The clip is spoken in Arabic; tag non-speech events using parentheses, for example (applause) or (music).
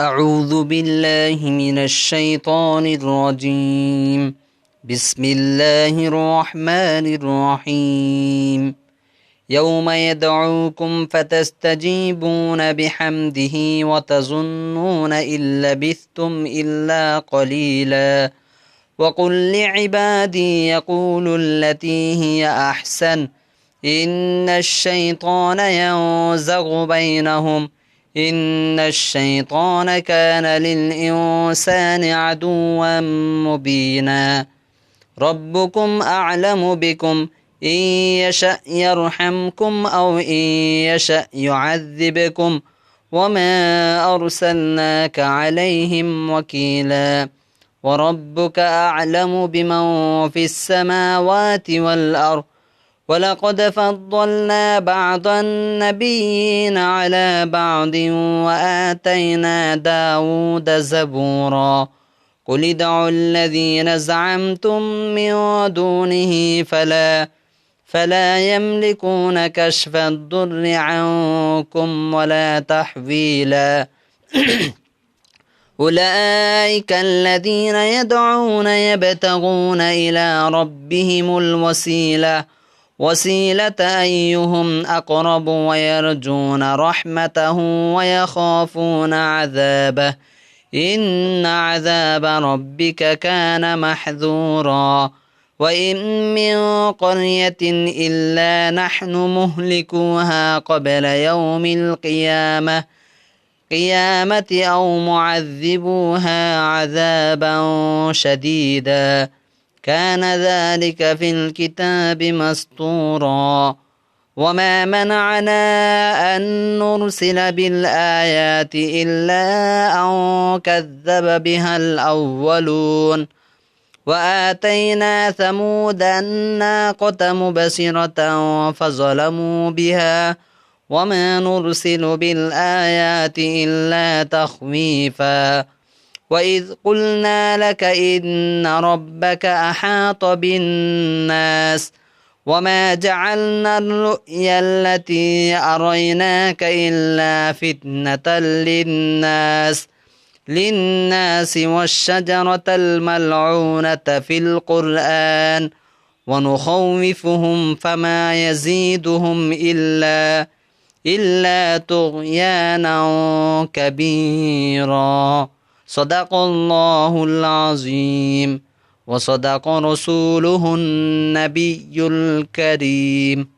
أعوذ بالله من الشيطان الرجيم. بسم الله الرحمن الرحيم. يوم يدعوكم فتستجيبون بحمده وتظنون إن لبثتم إلا قليلا. وقل لعبادي يقولوا التي هي أحسن. إن الشيطان ينزغ بينهم. إن الشيطان كان للإنسان عدوا مبينا. ربكم أعلم بكم. إن يشأ يرحمكم أو إن يشأ يعذبكم. وما أرسلناك عليهم وكيلا. وربك أعلم بمن في السماوات والأرض. ولقد فضلنا بعض النبيين على بعض وآتينا داود زبورا. قل ادعوا الذين زعمتم من دونه فلا فلا يملكون كشف الضر عنكم ولا تحويلا. (clears throat) أولئك الذين يدعون يبتغون إلى ربهم الوسيلة. وسيلة أيهم أقرب ويرجون رحمته ويخافون عذابه. إن عذاب ربك كان محذورا. وإن من قرية إلا نحن مهلكوها قبل يوم القيامة. قيامة أو معذبوها عذابا شديدا. كان ذلك في الكتاب مسطورا وما منعنا أن نرسل بالآيات إلا أن كذب بها الأولون. وآتينا ثمود الناقة مبصرة فظلموا بها. وما نرسل بالآيات إلا تخويفاً. وإذ قلنا لك إن ربك أحاط بالناس وما جعلنا الرؤيا التي أريناك إلا فتنة للناس للناس والشجرة الملعونة في القرآن ونخوفهم فما يزيدهم إلا إلا طغيانا كبيرا صدق الله العظيم. وصدق رسوله النبي الكريم.